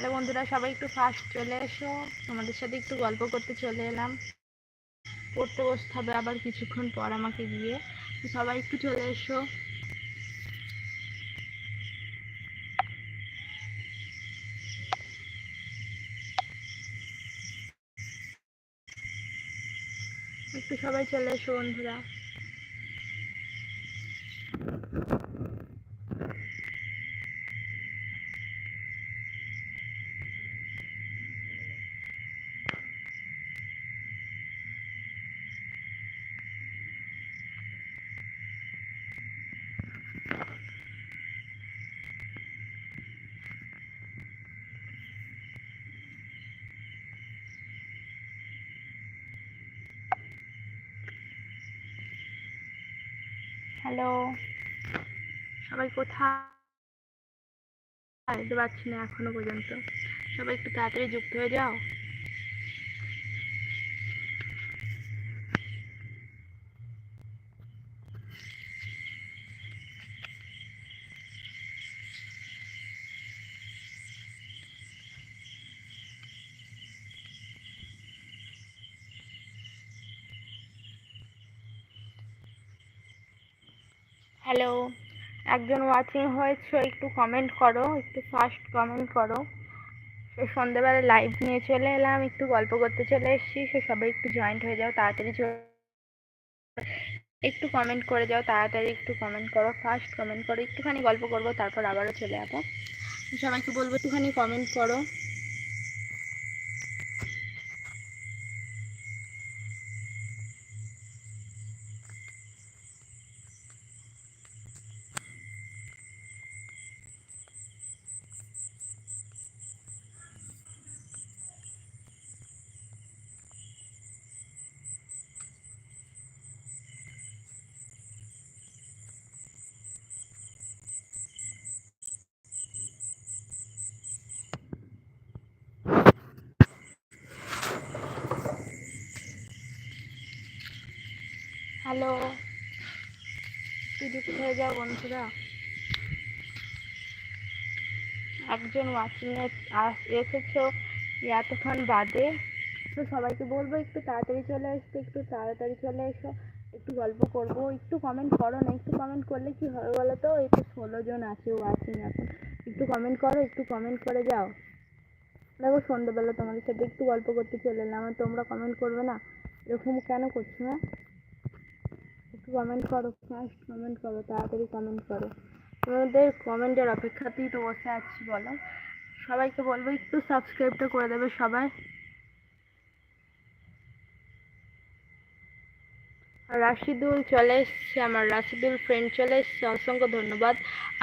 Hello বন্ধুরা, সবাই একটু ফাস্ট চলে এসো। তোমাদের সাথে একটু গল্প করতে চলে এলাম। পড়তে বসতে হবে আবার কিছুক্ষণ পর আমাকে গিয়ে। সবাই একটু চলে এসো। একটু সবাই চলে এসো বন্ধুরা। হ্যালো। সবাই কোথায়? পারছি না এখনও পর্যন্ত। সবাই একটু তাড়াতাড়ি যুক্ত হয়ে যাও। হ্যালো একজন ওয়াচিং হয়েছে, একটু কমেন্ট করো, একটু ফাস্ট কমেন্ট করো। সে সন্ধ্যেবেলা লাইভ নিয়ে চলে এলাম, একটু গল্প করতে চলে এসেছি, সে সবাই একটু জয়েন্ট হয়ে যাও, তাড়াতাড়ি একটু কমেন্ট করে যাও, তাড়াতাড়ি একটু কমেন্ট করো ফার্স্ট কমেন্ট করো, একটুখানি গল্প করব, তারপর আবারও চলে যাব। সবাইকে বলব, একটুখানি কমেন্ট করো। হ্যালো। যুক্ত হয়ে যাও বন্ধুরা? একজন ওয়াচিং এসেছ এতক্ষণ বাদে। তো সবাইকে বলব, একটু তাড়াতাড়ি চলে আসতে একটু তাড়াতাড়ি চলে এসো। একটু গল্প করব, একটু কমেন্ট করো না, একটু কমেন্ট করলে কি হবে বলো তো? এই তো ষোলো জন আছে ওয়াচিং এখন। একটু কমেন্ট করো, একটু কমেন্ট করে যাও। দেখো সন্ধ্যেবেলা তোমাদের সাথে একটু গল্প করতে চলে এলাম তোমরা কমেন্ট করবে না। এরকম কেন করছ হ্যাঁ? একটু কমেন্ট করো ফার্স্ট কমেন্ট করো, তাড়াতাড়ি কমেন্ট করো। তোমাদের কমেন্টের অপেক্ষাতেই তো বসে আছি, বলো। সবাইকে বলব, একটু সাবস্ক্রাইবটা করে দেবে সবাই। রাশিদুল চলে এসছে, আমার রাশিদুল ফ্রেন্ড চলে এসছে, অসংখ্য ধন্যবাদ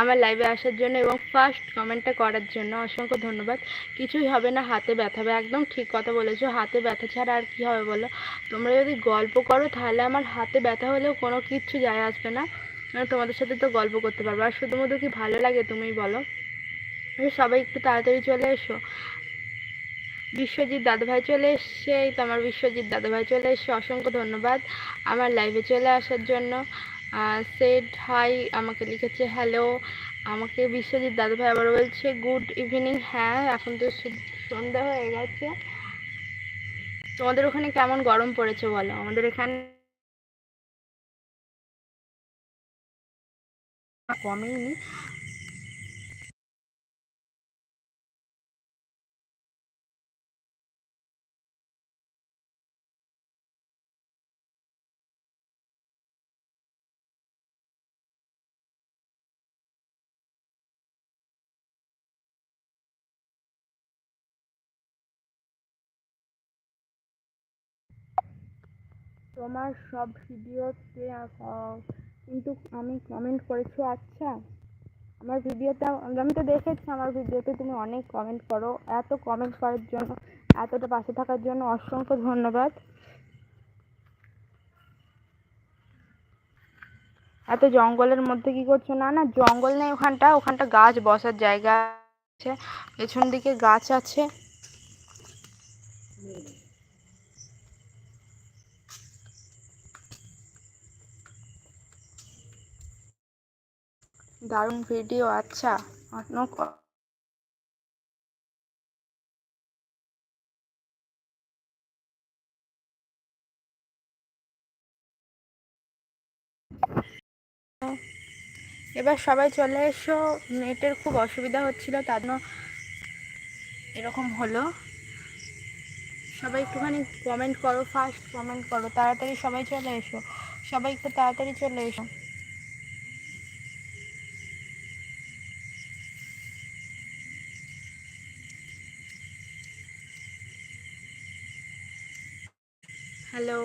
আমার লাইভে আসার জন্য এবং ফার্স্ট কমেন্টটা করার জন্য অসংখ্য ধন্যবাদ। কিছুই হবে না, হাতে ব্যথা হবে, একদম ঠিক কথা বলেছ, হাতে ব্যথা ছাড়া আর কি হবে বলো? তোমরা যদি গল্প করো তাহলে আমার হাতে ব্যথা হলেও কোনো কিচ্ছু যায় আসবে না তোমাদের সাথে তো গল্প করতে পারব। আর শুধুমাত্র কি ভালো লাগে তুমি বলো? সবাই একটু তাড়াতাড়ি চলে এসো। বিশ্বজিৎ দাদাভাই চলে এসছে, এই তো আমার বিশ্বজিৎ দাদাভাই চলে এসছে, অসংখ্য ধন্যবাদ আমার লাইভে চলে আসার জন্য। সেড হাই আমাকে লিখেছে হ্যালো আমাকে বিশ্বজিৎ দাদাভাই আবার বলছে গুড ইভিনিং হ্যাঁ এখন তো সন্ধ্যা হয়ে গেছে। তোমাদের ওখানে কেমন গরম পড়েছে বলো? আমাদের এখানে, কমেইনি। তোমার সব ভিডিওতে কিন্তু আমি কমেন্ট করেছ আচ্ছা আমার ভিডিওতে আমি তো দেখেছি আমার ভিডিওতে তুমি অনেক কমেন্ট করো, এত কমেন্ট করার জন্য, এতটা পাশে থাকার জন্য অসংখ্য ধন্যবাদ। এত জঙ্গলের মধ্যে কি করছ? না না, জঙ্গল নেই ওখানটা ওখানটা গাছ বসার জায়গা আছে, পেছন দিকে গাছ আছে। দারুণ ভিডিও আচ্ছা। অনেক এবার সবাই চলে এসো। নেটের খুব অসুবিধা হচ্ছিল, তার জন্য এরকম হলো। সবাই একটুখানি কমেন্ট করো ফার্স্ট কমেন্ট করো, তাড়াতাড়ি সবাই চলে এসো। সবাই একটু তাড়াতাড়ি চলে এসো। হ্যালো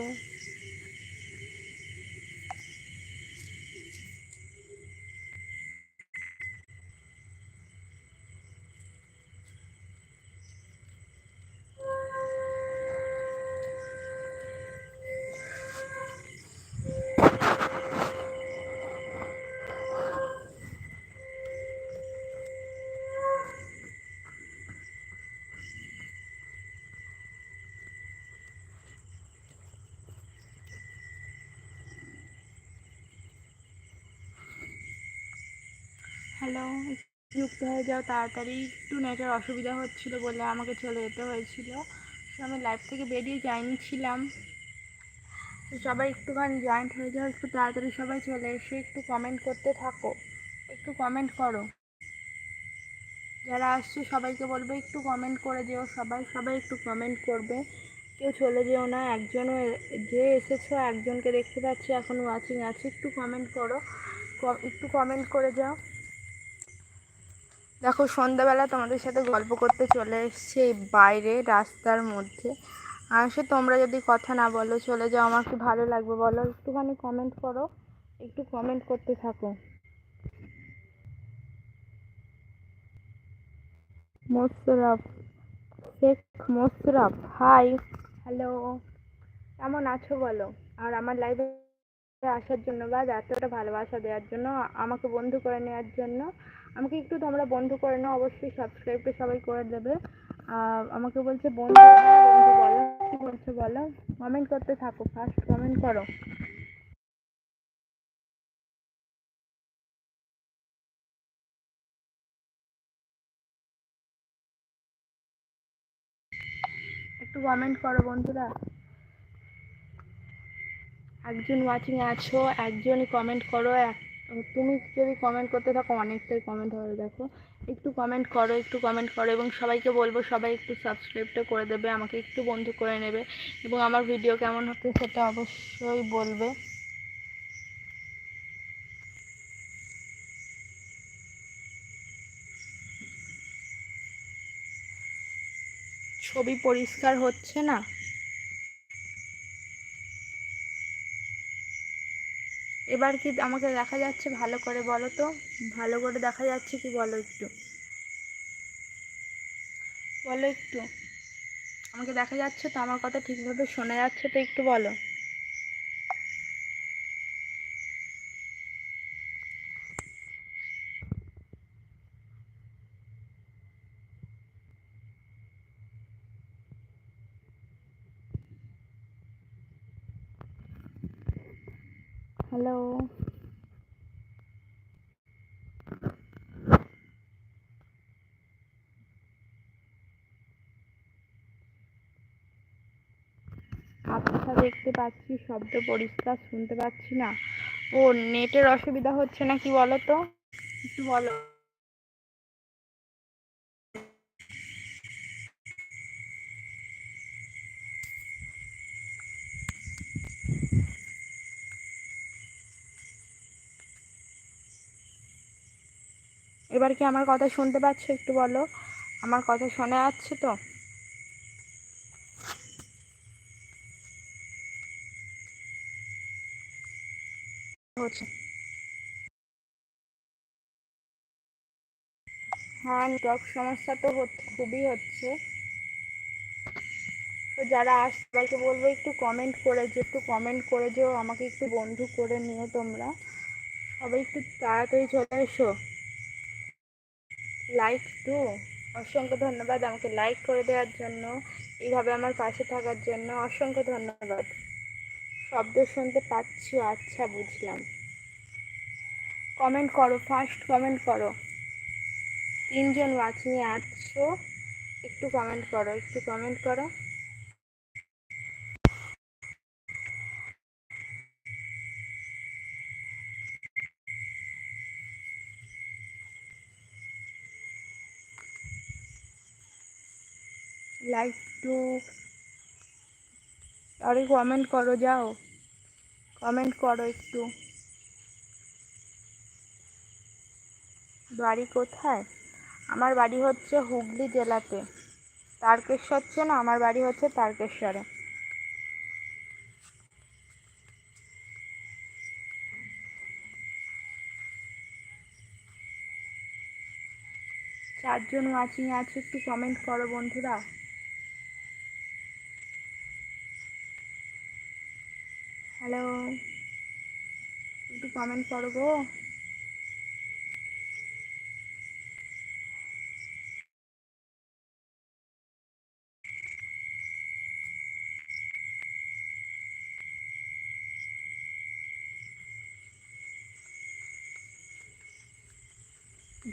হ্যালো যুক্ত হয়ে যাও তাড়াতাড়ি। একটু নেটের অসুবিধা হচ্ছিল বলে আমাকে চলে যেতে হয়েছিল। আমি লাইভ থেকে বেরিয়ে যাইনি ছিলাম। সবাই একটুখানি জয়েন্ট হয়ে যাও, একটু তাড়াতাড়ি সবাই চলে এসে একটু কমেন্ট করতে থাকো। একটু কমেন্ট করো। যারা আসছে সবাইকে বলবে, একটু কমেন্ট করে যেও সবাই। সবাই একটু কমেন্ট করবে। কেউ চলে যেও না, একজনও যে এসেছ একজনকে দেখতে পাচ্ছি, এখন ওয়াচিং আছে। একটু কমেন্ট করো। একটু কমেন্ট করে যাও। দেখো, সন্ধ্যাবেলা তোমাদের সাথে গল্প করতে চলে এসছে বাইরে রাস্তার মধ্যে। আর সে তোমরা যদি কথা না বলো, চলে যাও, আমার কি ভালো লাগবে বলো? একটুখানি কমেন্ট করো, একটু কমেন্ট করতে থাকো। মোসরাফ শেখ মোসরাফ হাই হ্যালো কেমন আছো বলো? আর আমার লাইভে আসার জন্য বা এতটা ভালোবাসা দেওয়ার জন্য, আমাকে বন্ধু করে নেওয়ার জন্য আমাকে একটু তোমরা বন্ধু করে নাও, অবশ্যই সাবস্ক্রাইবটা সবাই করে দেবে। আমাকে বলছে, বন্ধু বলো, কী বলছো বলো? কমেন্ট করতে থাকো ফার্স্ট কমেন্ট করো। একটু কমেন্ট করো বন্ধুরা। একজন ওয়াচিংয়ে আছো একজনই কমেন্ট করো, এক তুমি যদি কমেন্ট করতে থাকো, অনেকটাই কমেন্ট হবে, দেখো। একটু কমেন্ট করো, একটু কমেন্ট করো এবং সবাইকে বলব, সবাই একটু সাবস্ক্রাইবটা করে দেবে, আমাকে একটু বন্ধু করে নেবে এবং আমার ভিডিও কেমন হচ্ছে সেটা অবশ্যই বলবে। ছবি পরিষ্কার হচ্ছে না? এবার কি আমাকে দেখা যাচ্ছে ভালো করে বলো তো? ভালো করে দেখা যাচ্ছে কি বলো একটু? বলো একটু। আমাকে দেখা যাচ্ছে তো আমার কথা ঠিকভাবে শোনা যাচ্ছে তো একটু বলো। হ্যালো আচ্ছা দেখতে পাচ্ছি, শব্দ পরিষ্কার শুনতে পাচ্ছি না। ও, নেটের অসুবিধা হচ্ছে না কি বলো তো? একটু বলো। এবার কি আমার কথা শুনতে পাচ্ছ? একটু বলো। আমার কথা শোনা যাচ্ছে তো? হ্যাঁ নেটওয়ার্ক সমস্যা তো খুবই হচ্ছে। তো যারা আস সবাইকে বলব একটু কমেন্ট করে যে একটু কমেন্ট করে যেও, আমাকে একটু বন্ধু করে নিও তোমরা। সবাই একটু তাড়াতাড়ি চলে এসো। লাইক টু অসংখ্য ধন্যবাদ আমাকে লাইক করে দেওয়ার জন্য, এইভাবে আমার পাশে থাকার জন্য অসংখ্য ধন্যবাদ। শব্দ শুনতে পাচ্ছি আচ্ছা বুঝলাম। কমেন্ট করো ফার্স্ট কমেন্ট করো। তিনজন ওয়াচ নিয়ে আসছো একটু কমেন্ট করো, একটু কমেন্ট করো। লাইক টু আরে কমেন্ট করো, যাও। কমেন্ট করো একটু। বাড়ি কোথায়? আমার বাড়ি হচ্ছে হুগলি জেলাতে। তারকেশ্বর না? আমার বাড়ি হচ্ছে তারকেশ্বরে। চারজন ওয়াচিং আছে, একটু কমেন্ট করো বন্ধুরা। হ্যালো। একটু কমেন্ট করো গো।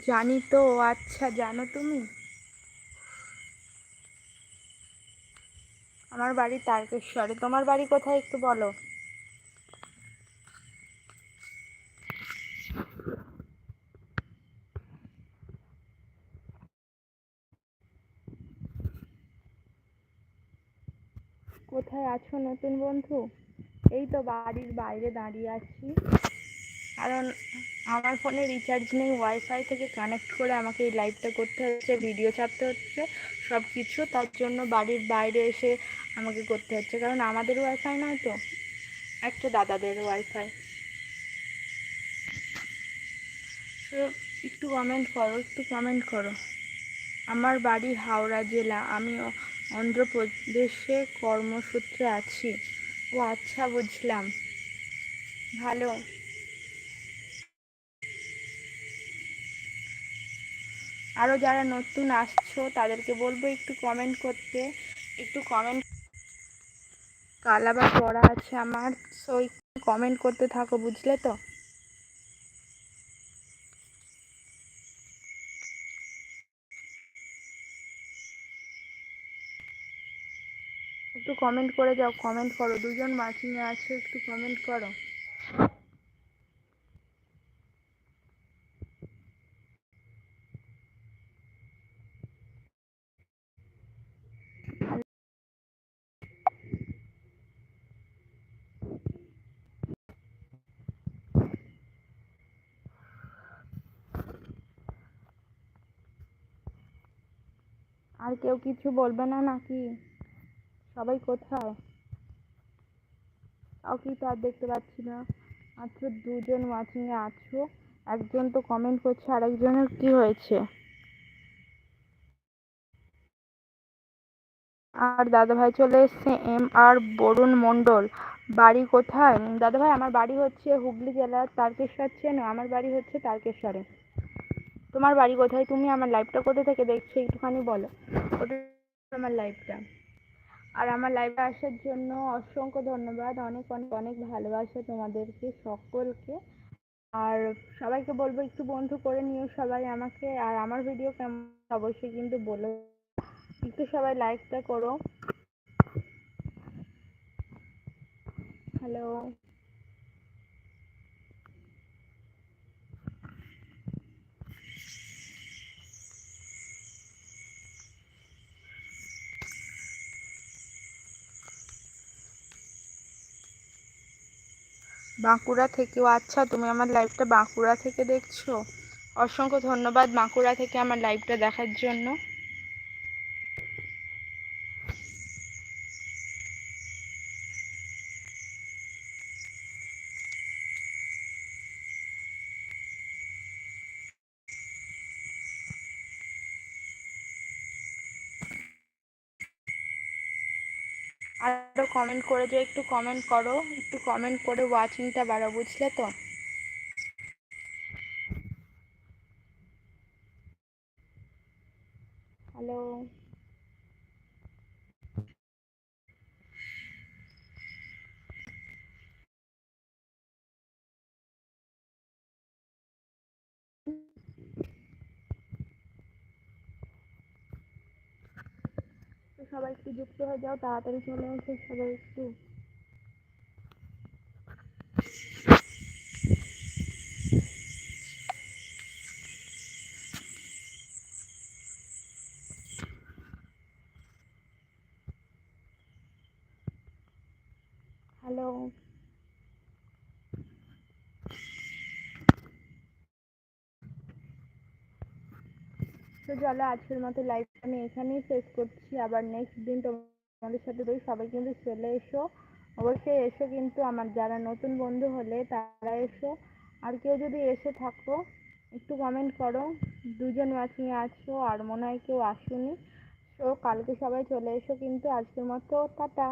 জানি তো আচ্ছা জানো তুমি? আমার বাড়ি তারকেশ্বরে। তোমার বাড়ি কোথায় একটু বলো? কোথায় আছো নতুন বন্ধু? এই তো বাড়ির বাইরে দাঁড়িয়ে আছি। কারণ আমার ফোনে রিচার্জ নেই ওয়াইফাই থেকে কানেক্ট করে আমাকে এই লাইভটা করতে হচ্ছে ভিডিও ছাড়তে হচ্ছে সব কিছু তার জন্য বাড়ির বাইরে এসে আমাকে করতে হচ্ছে। কারণ আমাদের ওয়াইফাই নয় তো, একটা দাদাদের ওয়াইফাই একটু কমেন্ট করো, একটু কমেন্ট করো। আমার বাড়ি হাওড়া জেলা আমি অন্ধ্রপ্রদেশে কর্মসূত্রে আছি। ও আচ্ছা বুঝলাম। ভালো। আরও যারা নতুন আসছো, তাদেরকে বলব একটু কমেন্ট করতে। একটু কমেন্ট কাল আবার পড়া আছে আমার সো কমেন্ট করতে থাকো, বুঝলে তো? একটু কমেন্ট করে যাও কমেন্ট করো। দুজন মাচিংয়ে আছো, একটু কমেন্ট করো। আর কেউ কিছু বলবে না নাকি? সবাই কোথায়? কাউকেই তো আর দেখতে পাচ্ছি না। মাত্র দুজন ওয়াচিংয়ে আছো। একজন তো কমেন্ট করছে আর একজনের কি হয়েছে? আর দাদাভাই চলে এসছে এম আর বরুণ মণ্ডল। বাড়ি কোথায়? দাদাভাই, আমার বাড়ি হচ্ছে হুগলি জেলার তারকেশ্বর চেনো। আমার বাড়ি হচ্ছে তারকেশ্বরে। তোমার বাড়ি কোথায়? তুমি আমার লাইভটা কোথা থেকে দেখছ? একটুখানি বলো। ওটা আমার লাইভটা আর আমার লাইভে আসার জন্য অসংখ্য ধন্যবাদ। অনেক অনেক অনেক ভালোবাসা তোমাদেরকে, সকলকে। আর সবাইকে বলব, একটু বন্ধু করে নিও সবাই আমাকে। আর আমার ভিডিও কেমন অবশ্যই কিন্তু বলো। একটু সবাই লাইকটা করো। হ্যালো বাঁকুড়া থেকেও। আচ্ছা তুমি আমার লাইভটা বাঁকুড়া থেকে দেখছ? অসংখ্য ধন্যবাদ বাঁকুড়া থেকে আমার লাইভটা দেখার জন্য। আরও কমেন্ট করে যে একটু কমেন্ট করো একটু কমেন্ট করে ওয়াচিংটা বাড়াও বুঝলে তো হ্যালো সবাই একটু যুক্ত হয়ে যাও তাড়াতাড়ি চলে এসে সবাই একটু চলো তো চলো, আজকের মতো লাইভ আমি এখানেই শেষ করছি। আবার নেক্সট দিন তোমাদের সাথে রই সবাই কিন্তু চলে এসো। অবশ্যই এসো কিন্তু আমার যারা নতুন বন্ধু হলে তারা এসো। আর কেউ যদি এসে থাকো, একটু কমেন্ট করো। দুজন ম্যাচিংয়ে আছো আর মনে হয় কেউ আসুনি। তো কালকে সবাই চলে এসো কিন্তু আজকের মতো, টাটা।